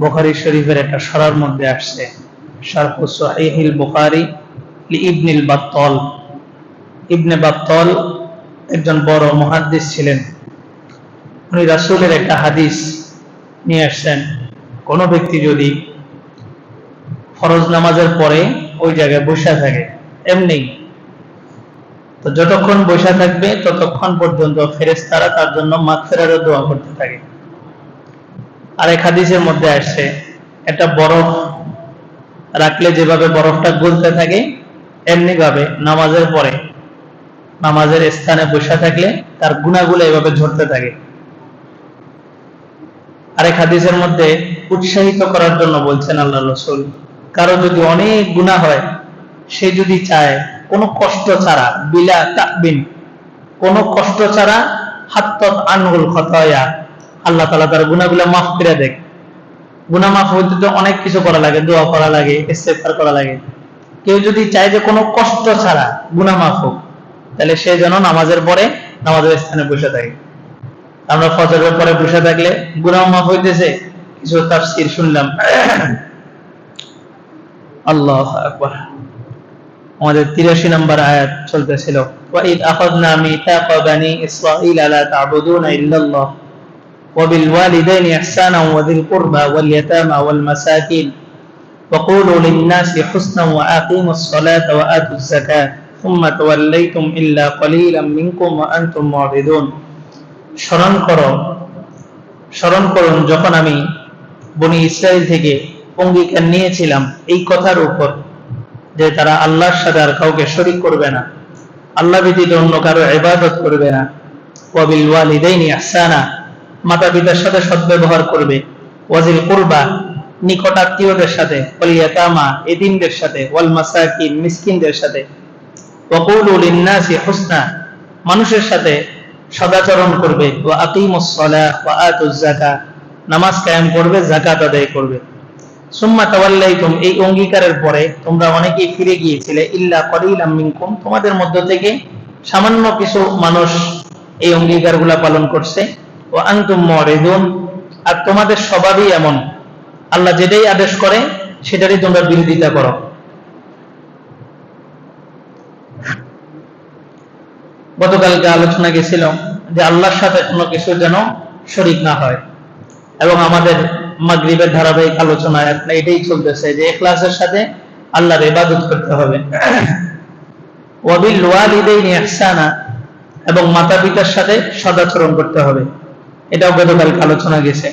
বুখারী শরীফের একটা সরার মধ্যে আসছে। শারহ সহিহিল বুখারী ইবনিল বাত্তল। ইবনে বাত্তল একজন বড় মুহাদ্দিস ছিলেন। উনি রাসূলের একটা হাদিস নিয়ে আসছেন। কোন ব্যক্তি যদি ফরজ নামাজের পরে ওই জায়গায় বসে থাকে, এমনি তো যতক্ষণ বসে থাকবে, ততক্ষণ পর্যন্ত ফেরেশতারা তার জন্য মাগফিরাতের দোয়া করতে থাকে। আর এক হাদিসের মধ্যে আসছে, একটা বরফ রাখলে যেভাবে বরফটা গলতে থাকে এমনি ভাবে নামাজের পরে, নামাজের স্থানে বসে থাকলে তার গুণাগুলো এভাবে ঝরতে থাকে। আরেক হাদিসের মধ্যে উৎসাহিত করার জন্য বলছেন আল্লাহ রসুল, কারও যদি অনেক গুণা হয়, সে যদি চায় কোনো কষ্ট ছাড়া, বিলা তাকবিন, কোনো কষ্ট ছাড়া হাত্তত আনহুল খতয়া। আল্লাহ তালা তার গুণাগুলা মাফ করে দেখ। গুণা মাফ হইতে তো অনেক কিছু করা লাগে, দোয়া করা লাগে ইস্তেফার করা লাগে। কেউ যদি চায় যে কোনো কষ্ট ছাড়া গুণা মাফ হোক, তাহলে সে যেন নামাজের পরে নামাজের স্থানে বসে থাকে। আমরা ফজরের পরে বসে থাকলে গুনাহ মাফ হইতেছে, কিছু তাফসীর শুনলাম। আল্লাহ আকবার। আমাদের 83 নম্বর আয়াত চলতেছিল وَإِذْ أَخَذْنَا مِيثَاقَ بَنِي إِسْرَائِيلَ لَا تَعْبُدُونَ إِلَّا اللَّهَ وَبِالْوَالِدَيْنِ إِحْسَانًا وَذِي الْقُرْبَى وَالْيَتَامَى وَالْمَسَاكِينِ وَقُولُوا لِلنَّاسِ حُسْنًا وَأَقِيمُوا الصَّلَاةَ وَآتُوا الزَّكَاةَ ثُمَّ تَوَلَّيْتُمْ إِلَّا قَلِيلًا مِنكُمْ وَأَنْتُمْ مُعْرِضُونَ স্মরণ করো স্মরণ করুন যখন আমি বনি ইসরায়েল থেকে অঙ্গীকার নিয়েছিলাম এই কথার উপর যে তারা আল্লাহর সাথে আর কাউকে শরিক করবে না। আল্লাহ ব্যতীত অন্য কারও ইবাদত করবে না। ওয়াবিল ওয়ালিদাইনি ইহসানা মাতা পিতার সাথে সদ্ব্যবহার করবে। ওয়াজিল কুরবা, নিকট আত্মীয়দের সাথে ওয়ালিয়াতামা এতিমদের সাথে, ওয়াল মাসাকিন, মিসকিনদের সাথে। ওয়াকুলু লিন্নাসি হুসনা, মানুষের সাথে সদাচরণ করবে। ও আকিমুস সালাহ, ওয়া আতুজ যাকাত নামাজ কায়েম করবে, যাকাত আদায় করবে। এই অঙ্গীকারের পরে তোমরা অনেকেই ফিরে গিয়েছিলে, ইল্লা মিনকুম। তোমাদের মধ্য থেকে সামান্য কিছু মানুষ এই পালন করছে। ও আর তোমাদের এমন। আল্লাহ যেটাই আদেশ করে, সেটারই তোমরা বিরোধিতা করো। গতকালকে আলোচনা গেছিল যে আল্লাহর সাথে কোনো কিছু যেন শরিক না হয়, এবং আমাদের মাগরিবের ধারাবাহিক আলোচনায় আপনার এটাই চলতেছে যে এখলাসের সাথে আল্লাহর ইবাদত করতে হবে। ওয়াবিল ওয়ালিদাইনি ইহসানা, এবং মাতা পিতার সাথে সদাচরণ করতে হবে। এটাও গতকালকে আলোচনা গেছে।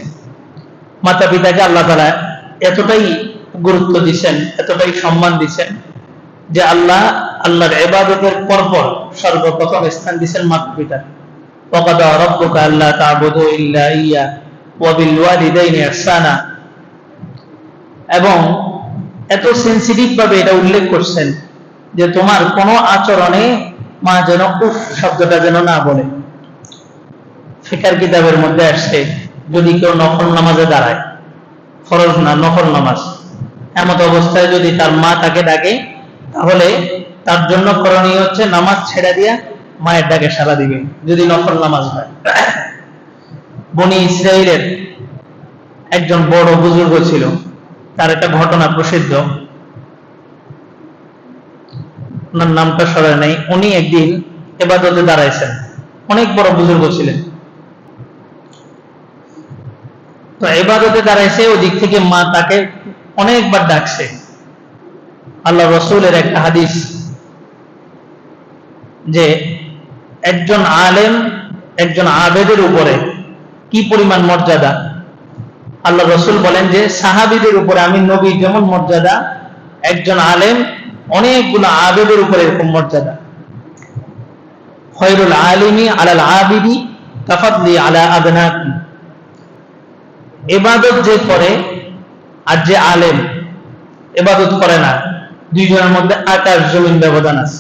মাতা পিতাকে আল্লাহ তাআলা এতটাই গুরুত্ব দিচ্ছেন এতটাই সম্মান দিচ্ছেন যে আল্লাহ আল্লাহর ইবাদতের পরপর সর্বপ্রথম স্থান দিচ্ছেন মাতা পিতা ওয়াকাদা রাব্বুকা আল্লা তা'বুদু ইল্লা ইয়্যা এবং এত সেনসিটিভ ভাবে এটা উল্লেখ করছেন যে তোমার কোন আচরণে মা যেন উফ শব্দটা যেন না বলে। ফিকার কিতাবের মধ্যে আসছে, যদি কেউ নামাজে দাঁড়ায়, ফরজ না নামাজ। এমত অবস্থায় যদি তার মা তাকে ডাকে, তাহলে তার জন্য করণীয় হচ্ছে নামাজ ছেড়ে দিয়া মায়ের ডাকে সারা দিবে, যদি নফল নামাজ হয়। বনি ইসরায়েলের একজন বড় বুজুর্গ ছিল। তার একটা ঘটনা প্রসিদ্ধ। ওনার নামটা সরাই নাই। উনি একদিন এবাদতে দাঁড়াইছেন। অনেক বড় বুজুর্গ ছিলেন। তো এবাদতে দাঁড়াইছে ওদিক থেকে মা তাকে অনেকবার ডাকছে। আল্লাহ রসুলের একটা হাদিস যে একজন আলেম একজন আবেদের উপরে কি পরিমাণ মর্যাদা? আল্লাহ রসুল বলেন যে, সাহাবিদের উপরে আমি নবী যেমন মর্যাদা, একজন আলেম অনেকগুলো আবেদের উপরে এরকম মর্যাদা। আলাল আবিদি আলা এবাদত যে করে আর যে আলেম, এবাদত করে না। দুইজনের মধ্যে আকাশ জমিন ব্যবধান আছে।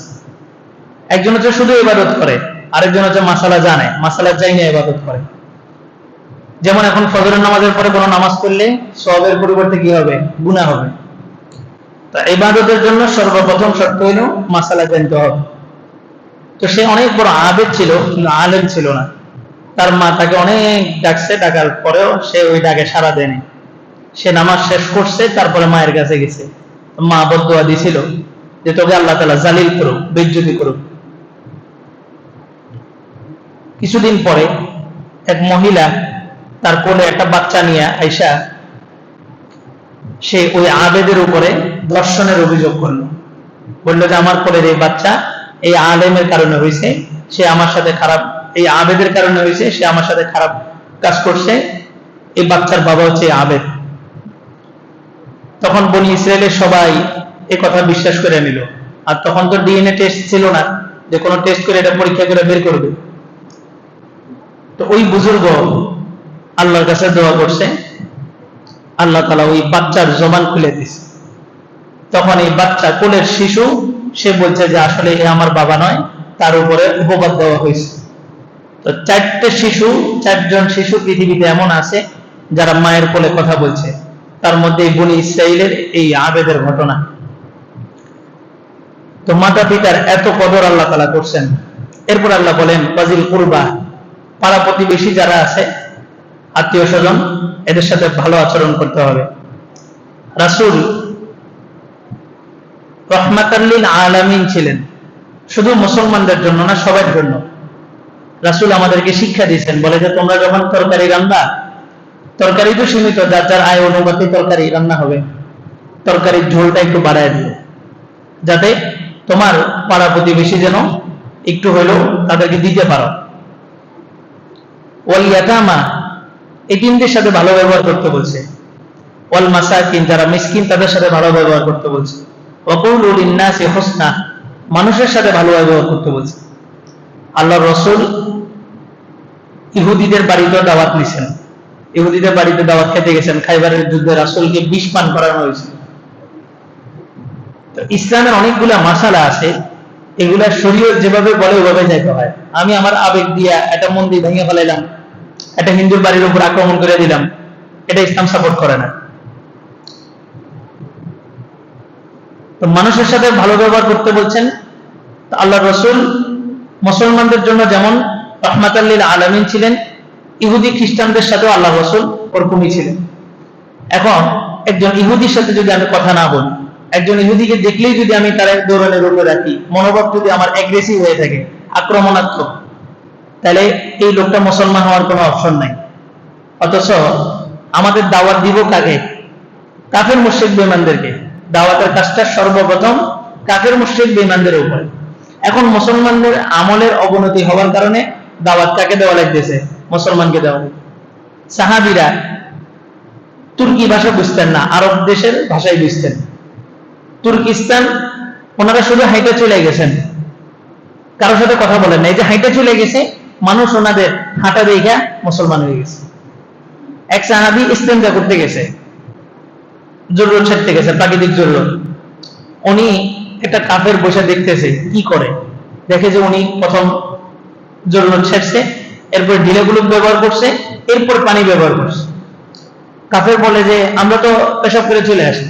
একজন হচ্ছে শুধু ইবাদত করে, আরেকজন হচ্ছে মাসালা জানে, মাসালা চাই না ইবাদত করে। যেমন এখন ফজরের নামাজের পরে কোনো নামাজ পড়লে সবের পরিবর্তে কি হবে? গুণা হবে। তা ইবাদতের জন্য সর্বপ্রথম শর্ত হইল মাসালা জানতে হবে। তো সে অনেক বড় আবেদ ছিল, কিন্তু আলেম ছিল না। তার মা তাকে অনেক ডাকছে, ডাকার পরেও সে ওই ডাকে সাড়া দেয়নি। সে নামাজ শেষ করছে, তারপরে মায়ের কাছে গেছে। মা বদুয়া দিছিল যে তোকে আল্লাহ তালা জালিল করুক বেজ্জতি করুক। কিছুদিন পরে এক মহিলা তার কোলে একটা বাচ্চা নিয়ে আইসা সে ওই আবেদের উপরে দর্শনের অভিযোগ করল। বলল যে, আমার কোলের এই বাচ্চা এই আলেমের কারণে হয়েছে সে আমার সাথে খারাপ, এই আবেদের কারণে হয়েছে সে আমার সাথে খারাপ কাজ করছে, এই বাচ্চার বাবা হচ্ছে আবেদ। তখন বনি ইসরায়েলের সবাই এ কথা বিশ্বাস করে নিল। আর তখন তো ডিএনএ টেস্ট ছিল না, যে কোনো টেস্ট করে এটা পরীক্ষা করে বের করবে। তো ওই বুজুর্গ আল্লাহর কাছে দোয়া করছে, আল্লাহ তালা ওই বাচ্চার জবান খুলে দিছে। তখন এই বাচ্চা কোলের শিশু, সে বলছে যে আসলে এ আমার বাবা নয়, তার উপরে উপবাদ দেওয়া হয়েছে। তো চারটে শিশু, চারজন শিশু পৃথিবীতে এমন আছে, যারা মায়ের কোলে কথা বলছে। তার মধ্যে এই বনি ইসরায়েলের এই আবেদের ঘটনা। তো মাতা পিতার এত কদর আল্লাহ তালা করছেন। এরপর আল্লাহ বলেন বাজিল কুরবা পাড়া প্রতিবেশী যারা আছে আত্মীয় স্বজন এদের সাথে ভালো আচরণ করতে হবে। রাসুল রহমাতাল্লিল আলামিন ছিলেন। শুধু মুসলমানদের জন্য না সবার জন্য রাসুল আমাদেরকে শিক্ষা দিয়েছেন, বলে যে তোমরা যখন তরকারি রান্না, তরকারি তো সীমিত, যার যার আয় অনুপাতে তরকারি রান্না হবে, তরকারির ঝোলটা একটু বাড়ায় দিও, যাতে তোমার পাড়া প্রতিবেশী যেন একটু হইলেও তাদেরকে দিতে পারো। ওয়াল ইয়াতামা এতিমদের সাথে ভালো ব্যবহার করতে বলছে। ওয়াল মাসাকিন, যারা মিসকিন, তাদের সাথে ভালো ব্যবহার করতে বলছে। ওয়াকুলু লিন্নাসি হুসনা, মানুষের সাথে ভালো ব্যবহার করতে বলছে। আল্লাহ রসুল ইহুদিদের বাড়িতে দাওয়াত নিছেন। ইহুদিদের বাড়িতে দাওয়াত খেতে গেছেন। খাইবারের যুদ্ধে রাসুলকে বিষ পান করানো হয়েছে। তো ইসলামের অনেকগুলা মাসালা আছে। এগুলা শরীয়ত যেভাবে বলে, ওভাবে যাইতে হয়। আমি আমার আবেগ দিয়া একটা মন্দির ভেঙে ফেলাইলাম। একটা হিন্দুর বাড়ির উপর আক্রমণ করে দিলাম। এটা ইসলাম সাপোর্ট করে না। তো মানুষের সাথে ভালো ব্যবহার করতে বলছেন আল্লাহ রসুল মুসলমানদের জন্য যেমন রহমাতাল্লিল আলমিন ছিলেন, ইহুদি খ্রিস্টানদের সাথেও আল্লাহ রসুল ওরকমই ছিলেন। এখন একজন ইহুদির সাথে যদি আমি কথা না বলি, একজন ইহুদিকে দেখলেই যদি আমি তার দৌড়ানের উপরে রাখি, মনোভাব যদি আমার অ্যাগ্রেসিভ হয়ে থাকে, আক্রমণাত্মক তাহলে এই লোকটা মুসলমান হওয়ার কোনো অপশন নাই। অথচ আমাদের দাওয়াত দিব কাকে? কাফের মুশ্রিক বেমানদেরকে দাওয়াতের কাজটা সর্বপ্রথম কাফের মুশ্রিক বেমানদের উপরে। এখন মুসলমানদের আমলের অবনতি হওয়ার কারণে দাওয়াত কাকে দেওয়া লাগতেছে? মুসলমানকে দেওয়া সাহাবিরা তুর্কি ভাষা বুঝতেন না, আরব দেশের ভাষায় বুঝতেন। তুর্কিস্তান ওনারা শুধু হাইটে চলে গেছেন। কারোর সাথে কথা বলেন না এই যে হাইটে চলে গেছে মানুষ ওনাদের হাঁটা দেখা মুসলমান হয়ে গেছে। এক সাহাবি ইস্তেঞ্জা করতে গেছে। জরুরত ছাড়তে গেছে, প্রাকৃতিক জরুরত উনি একটা কাপের বসে দেখতেছে, কি করে? দেখে যে উনি প্রথম জরুরত ছেড়ছে, এরপর ঢিলেগুলো ব্যবহার করছে, এরপর পানি ব্যবহার করছে। কাফের বলে যে, আমরা তো পেশাব করে চলে আসি।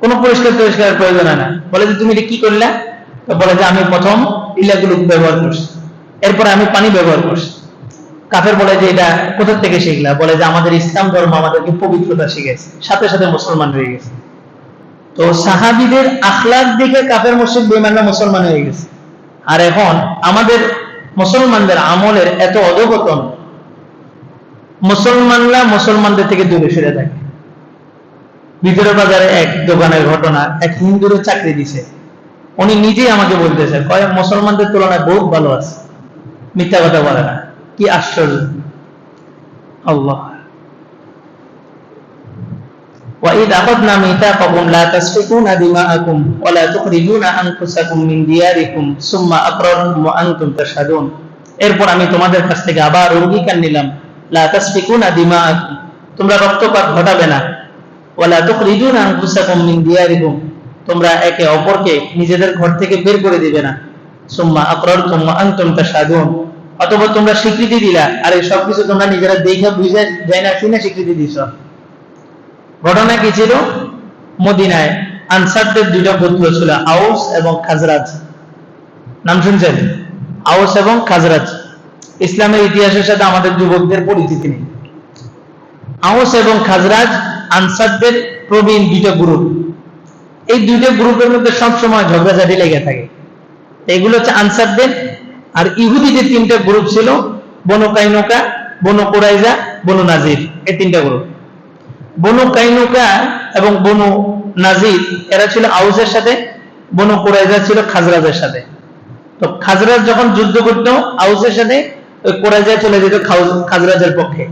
কোনো পরিষ্কার পরিষ্কার প্রয়োজন হয় না। বলে যে, তুমি এটা কি করলে? বলে যে, আমি প্রথম ঢিলাগুলো ব্যবহার করছি। এরপরে আমি পানি ব্যবহার করছি। কাফের বলে যে এটা কোথা থেকে শিখলা? বলে যে আমাদের ইসলাম ধর্ম আমাদেরকে পবিত্রতা শিখেছে সাথে সাথে মুসলমান হয়ে গেছে। তো সাহাবিদের আখলাক দেখে কাফের মুসলিম বেমানরা মুসলমান হয়ে গেছে। আর এখন আমাদের মুসলমানদের আমলের এত অধপতন, মুসলমানরা মুসলমানদের থেকে দূরে সরে থাকে। ভিতরে বাজারে এক দোকানের ঘটনা, এক হিন্দুরে চাকরি দিছে। উনি নিজেই আমাকে বলতেছে, কয়, মুসলমানদের তুলনায় বহুত ভালো আছে। মিথ্যা কথা বলে না কি আশ্চর্য আল্লাহ وإذ أخذنا ميثاقكم لا تسفكون دماءكم ولا تخرجون أنفسكم من دياركم ثم أقررتم وأنتم تشهدون এরপর আমি তোমাদের কাছ থেকে আবার অঙ্গীকার নিলাম লা তাসফিকুনা দিমাআকুম তোমরা রক্তপাত ঘটাবে না ওয়ালা তুখরিজুনা আনফুসাকুম মিন দিয়ারিকুম তোমরা একে অপরকে নিজেদের ঘর থেকে বের করে দিবে না সুম্মা আকরারতুম ওয়া আনতুম তাশহাদুন। অথবা তোমরা স্বীকৃতি দিলা, আর এই সবকিছু তোমরা নিজেরা দেখে বুঝে যাই না শুনে স্বীকৃতি দিছ। ঘটনা কি ছিল? মদিনায় আনসারদের দুইটা পুত্র ছিল আউস এবং খাজরাজ। নাম শুনছেন? আউস এবং খাজরাজ। ইসলামের ইতিহাসের সাথে আমাদের যুবকদের পরিচিতি নেই। আউস এবং খাজরাজ আনসারদের প্রবীণ দুইটা গ্রুপ। এই দুইটা গ্রুপের মধ্যে সবসময় ঝগড়াঝাটি লেগে থাকে। এগুলো হচ্ছে আনসারদের আর ইহুদিদের তিনটা গ্রুপ ছিল, বনু কাইনুকা, বনু কোরাইজা, বনু নাজির, এই তিনটা গ্রুপ বনু কাইনুকা এবং বনু নাজির, এরা ছিল আউসের সাথে, বনু কোরাইজা ছিল খাজরাজের সাথে। তো খাজরাজ যখন যুদ্ধ করতো, আউসের সাথে, ওই কোরাইজা চলে যেত খাজরাজের পক্ষে।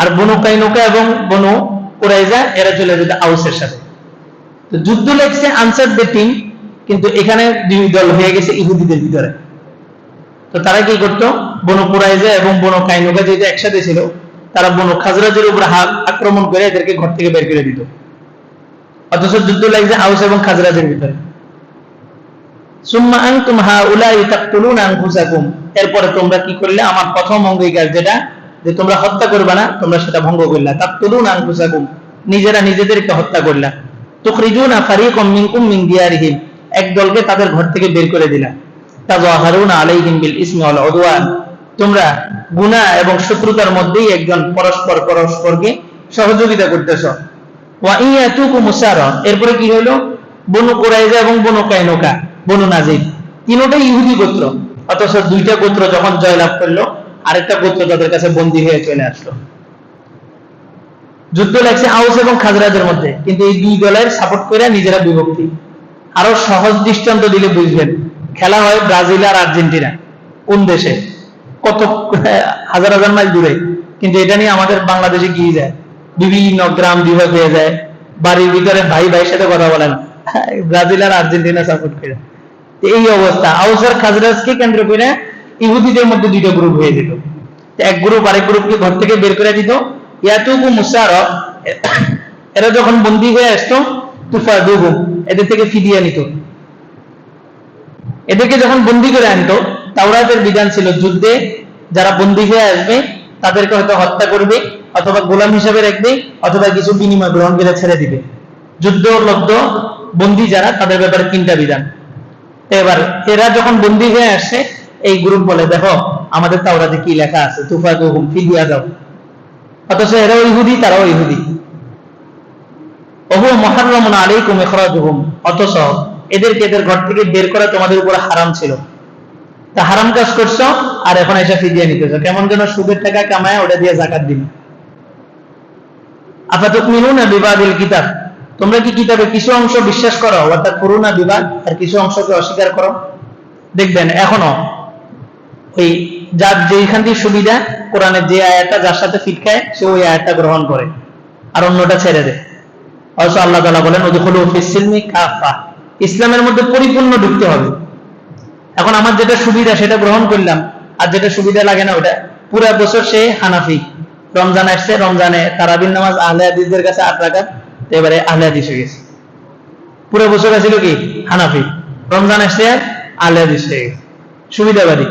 আর বনু কাইনুকা এবং বনু কোরাইজা, এরা চলে যেত আউসের সাথে। তো যুদ্ধ লেগছে আনসারদের টিম কিন্তু এখানে দুই দল হয়ে গেছে ইহুদিদের ভিতরে। তো তারা কি করতো? বনু কুরাইজা এবং বনু কাইনুকা যেটা একসাথে ছিল, তারা বনু খাজরাজের উপর হাত আক্রমণ করে এদেরকে ঘর থেকে বের করে দিত। অথচ যুদ্ধ লাগছে আউস এবং খাজরাজের ভিতরে। এরপরে তোমরা কি করলে? আমার প্রথম অঙ্গীকার যেটা, যে তোমরা হত্যা করবে না, তোমরা সেটা ভঙ্গ করলা। তাকতুলুনা আনফুসাকুম। নিজেরা নিজেদেরকে হত্যা করলা। তুখরিজুনা ফারিকাম মিনকুম মিন দিয়ারিহিম। এক দলকে তাদের ঘর থেকে বের করে দিলা তাযাহারুনা আলাইহিম বিল ইসমি ওয়াল উদওয়ান। তোমরা গুনাহ এবং শত্রুতার মধ্যেই একজন পরস্পর পরস্পরকে সহযোগিতা করতেছ। এরপরে কি হলো বনু কুরাইজা এবং বনু কাইনুকা, বনু তিনটাই ইহুদি গোত্র, অথচ দুইটা গোত্র যখন জয়লাভ করল, আরেকটা গোত্র তাদের কাছে বন্দী হয়ে চলে আসলো। যুদ্ধ লাগছে আউস এবং খাজরাজের মধ্যে, কিন্তু এই দুই দলের সাপোর্ট করে নিজেরা বিভক্তি। আরও সহজ দৃষ্টান্ত দিলে বুঝবেন। খেলা হয় ব্রাজিল আর আর্জেন্টিনা, কোন দেশে? কত, হাজার হাজার মাইল দূরে। কিন্তু এটা নিয়ে আমাদের বাংলাদেশে গিয়ে যায়? বিভিন্ন গ্রাম বিভাগ হয়ে যায়। বাড়ির ভিতরে ভাই ভাইয়ের সাথে কথা বলেন ব্রাজিল আর আর্জেন্টিনা সাপোর্ট করে। এই অবস্থা। আউস আর খাজরাজকে কেন্দ্র করে ইহুদিদের মধ্যে দুইটা গ্রুপ হয়ে যেত। এক গ্রুপ আরেক গ্রুপকে ঘর থেকে বের করে দিত। ইয়াতুকু মুসার এরা যখন বন্দী হয়ে আসতো তুফা দুবু এদের থেকে নিত এদেরকে যখন বন্দী করে আনতো, তাওরাতের বিধান ছিল যুদ্ধে যারা বন্দী হয়ে আসবে, তাদেরকে হয়তো হত্যা করবে, অথবা গোলাম হিসাবে রাখবে, অথবা কিছু বিনিময় গ্রহণ করে ছেড়ে দিবে। যুদ্ধ লব্ধ, বন্দী যারা, তাদের ব্যাপারে তিনটা বিধান। এবার, এরা যখন বন্দী হয়ে আসছে এই গ্রুপ বলে, দেখো, আমাদের তাওরাতে কি লেখা আছে? তুফা দুহুম ফিরিয়া দাও। অথচ এরাও ইহুদি, তারাও ইহুদি। অথচ এদেরকে এদের ঘর থেকে বের করা তোমাদের হারাম ছিল। তা হারাম কাজ করছ, আর এখন এসে ফিরিয়ে কেমন যেন সুদের টাকা কামায় ওটা দিয়ে জাকাত দিন বিবাদিল কিতাব। তোমরা কি কিতাবে কিছু অংশ বিশ্বাস করো? অর্থাৎ করুণা বিবাদ, আর কিছু অংশকে অস্বীকার করো? দেখবেন এখনও ওই যার যেখান থেকে সুবিধা, কোরআনের যে আয়াতটা যার সাথে ফিট খায় সে ওই আয়াতটা গ্রহণ করে। আর অন্যটা ছেড়ে দেয়। অবশ্য আল্লাহ তালা বলেন ওদুখলু ফিসিলমি ইসলামের মধ্যে পরিপূর্ণ ঢুকতে হবে। এখন আমার যেটা সুবিধা, সেটা গ্রহণ করলাম। আর যেটা সুবিধা লাগে না, ওটা পুরো বছর সে হানাফি। রমজান আসছে, রমজানে তারাবিন নামাজ আহলে কাছে আট রাখাত এবারে আহলে হাদিস হয়ে গেছে। পুরো বছর আছিল কি? হানাফি। রমজান আসছে আহলে হাদিস হয়ে গেছে। সুবিধাবাদী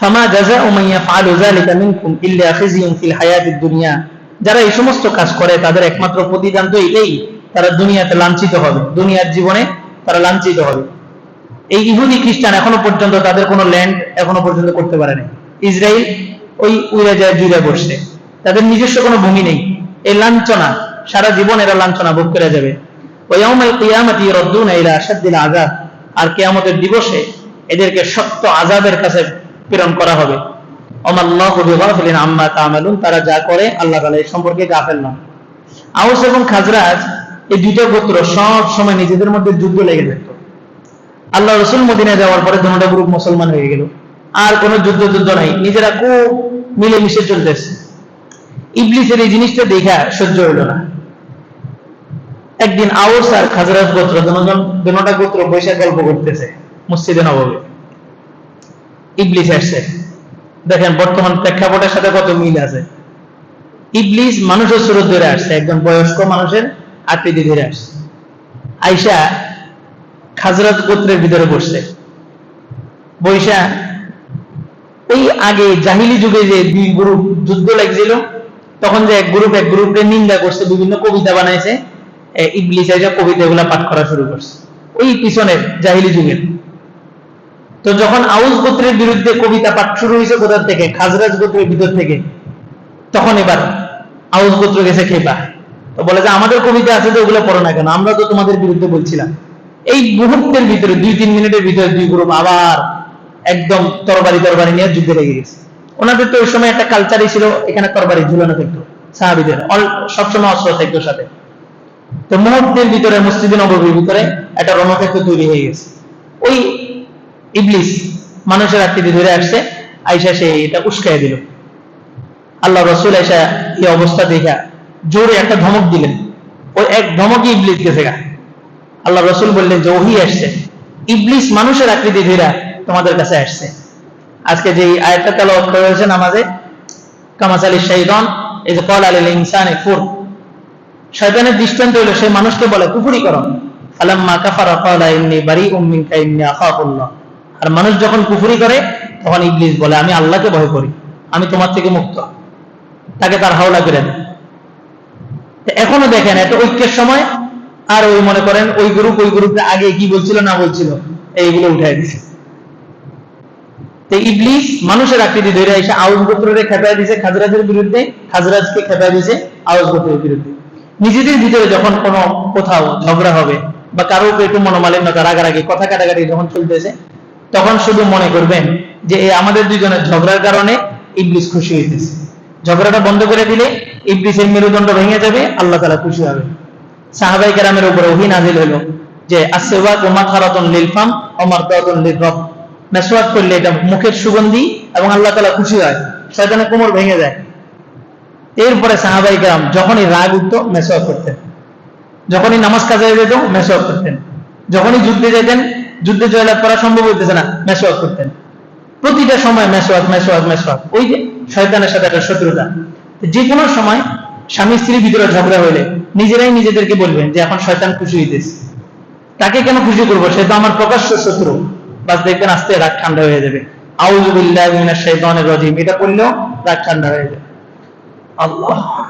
ফামা জাজা উমাইয়া ফালু যালিকা মিনকুম ইল্লা খিজিয়ুন ফিল হায়াতিদ দুনিয়া। যারা এই সমস্ত কাজ করে, তাদের একমাত্র প্রতিদান তো এটাই তারা দুনিয়াতে লাঞ্ছিত হবে। দুনিয়ার জীবনে তারা লাঞ্ছিত হবে। এই ইহুদি খ্রিস্টান এখনও পর্যন্ত তাদের কোনো ল্যান্ড এখনও পর্যন্ত করতে পারে নাই ইসরায়েল ওই উড়ে যায় জুড়ে বসছে। তাদের নিজস্ব কোনো ভূমি নেই। এই লাঞ্ছনা, সারা জীবন এরা লাঞ্ছনা ভোগ করে যাবে। আর কেয়ামতের দিবসে এদেরকে শক্ত আযাবের কাছে প্রেরণ করা হবে। তারা যা করে, আল্লাহ তাআলা এই সম্পর্কে গাফেল নন। আউস এবং খাজরাজ, এই দুইটা গোত্র সব সময় নিজেদের মধ্যে যুদ্ধ লেগে যেত আল্লাহ রসুল মদিনায় যাওয়ার পরে দুটা গ্রুপ মুসলমান হয়ে গেল। আর কোনো যুদ্ধ যুদ্ধ নাই, নিজেরা খুব মিলেমিশে চলতেছে। ইবলিসের এই জিনিসটা দেখা সহ্য হইল না। একদিন আউস আর খাজরাজ গোত্র দুটা গোত্র বৈশাখ গল্প করতেছে, মসজিদে নবমী ইবলিস আসছে। দেখেন, বর্তমান প্রেক্ষাপটের সাথে কত মিল আছে? ইবলিস মানুষের স্রোত ধরে আসছে, একজন বয়স্ক মানুষের আকৃতি ধরে আসছে। আইসা খাজরাত গোত্রের ভিতরে বসছে। বৈশা ওই আগে জাহিলি যুগে যে দুই গ্রুপ যুদ্ধ লাগছিল, তখন যে এক গ্রুপ, এক গ্রুপকে নিন্দা করছে, বিভিন্ন কবিতা বানাইছে ইবলিস এসে কবিতাগুলা পাঠ করা শুরু করছে। ওই পিছনের জাহিলি যুগের। তো যখন আউস গোত্রের বিরুদ্ধে কবিতা পাঠ শুরু হয়েছে কোথার থেকে? খাজরাজ গোত্রের ভিতর থেকে। তখন এবার আউস গোত্র গেছে খেপা। তো বলে যে, আমাদের কবিতা আছে তো ওগুলো পড়ো না কেন? আমরা তো তোমাদের বিরুদ্ধে বলছিলাম। এই মুহূর্তের ভিতরে, দুই, তিন মিনিটের ভিতরে দুই গ্রুপ আবার একদম তরবারি তরবারি নিয়ে যুদ্ধে লেগে গেছে। ওনাদের তো ওই সময় একটা কালচারই ছিল, এখানে তরবারি ঝুলানো থাকতো, সাহাবিদের। সবসময় অস্ত্র থাকতো সাথে। তো মুহূর্তের ভিতরে মসজিদে নবীর ভিতরে একটা রণক্ষেত্র তৈরি হয়ে গেছে। ওই ইবলিস মানুষের আকৃতি ধরে আসছে, আইসা সে এটা উস্কাই দিল। আল্লাহ রসুল আইসা এই অবস্থা দেখা জোরে একটা ধমক দিলেন। ওই এক ধমকই ইবলিস গেছে গা। আল্লাহ রসুল বললেন যে ওহি আসছে। ইবলিস মানুষের আকৃতি ধীরা তোমাদের কাছে আসছে। আজকে যে আয়াতটা তেলাওয়াত করা হয়েছে নামাজে কামাচালি শাহিদন এই যে কল আলিল ইনসান এ ফুর শয়তানের দৃষ্টান্ত হলো সেই মানুষকে বলে কুফুরি করো ফালাম্মা কাফারা ক্বালা ইন্নী বারিউম মিনকা ইন্নী আখাফুল্লাহ আর মানুষ যখন কুফুরি করে, তখন ইবলিস বলে, আমি আল্লাহকে ভয় করি। আমি তোমার থেকে মুক্ত। তাকে তার হাওলা করে এখনও দেখেন, এত ঐক্যের সময়, আর ওই মনে করেন, ওই গ্রুপ ওই গ্রুপে আগে কি বলছিল না বলছিল, এইগুলো উঠাই দিছে। মানুষের আকৃতি ধরে এসে আউস খেপায় দিছে, খাজরাজের বিরুদ্ধে, খাজরাজকে খেপায় দিছে গোত্রের বিরুদ্ধে। নিজেদের ভিতরে যখন কোনো কোথাও ঝগড়া হবে, বা কারও একটু মনোমালিন্যতা, রাগারাগি, কথা কাটাকাটি যখন চলতেছে তখন শুধু মনে করবেন যে আমাদের দুজনের ঝগড়ার কারণে ইবলিস খুশি হইতেছে। ঝগড়াটা বন্ধ করে দিলে ইবলিসের মেরুদণ্ড ভেঙে যাবে, আল্লাহ তালা খুশি হবে। সাহাবাই কেরামের উপরে ওহি নাজিল হলো যে আসেওয়াক ও মাথারাতন লিলফাম ও মারদাতন লিলরব মেসওয়াক করলে এটা মুখের সুগন্ধি এবং আল্লাহ তালা খুশি হয়, শয়তানের কোমর ভেঙে যায়। এরপরে সাহাবাই কেরাম যখনই রাগ উঠতো, মেসওয়াক করতেন। যখনই নামাজ কাজে যেত, মেসওয়াক করতেন। যখনই যুদ্ধে যেতেন যুদ্ধে জয়লাভ করা সম্ভব হইতেছে না। মেসওয়াক করতেন। প্রতিটা সময় মেসওয়াক মেসওয়াক মেসওয়াক ওই যে শয়তানের সাথে একটা শত্রুতা। যে কোনো সময় স্বামী স্ত্রীর ভিতরে ঝগড়া হইলে নিজেরাই নিজেদেরকে বলবেন যে, এখন শয়তান খুশি হইতেছে। তাকে কেন খুশি করব? সে তো আমার প্রকাশ্য শত্রু। বাস দেখবেন আস্তে রাগ ঠান্ডা হয়ে যাবে। আউজুবিল্লাহ মিনাশ শাইতানির রাজিম। এটা করলেও রাগ ঠান্ডা হয়ে যাবে। আল্লাহ।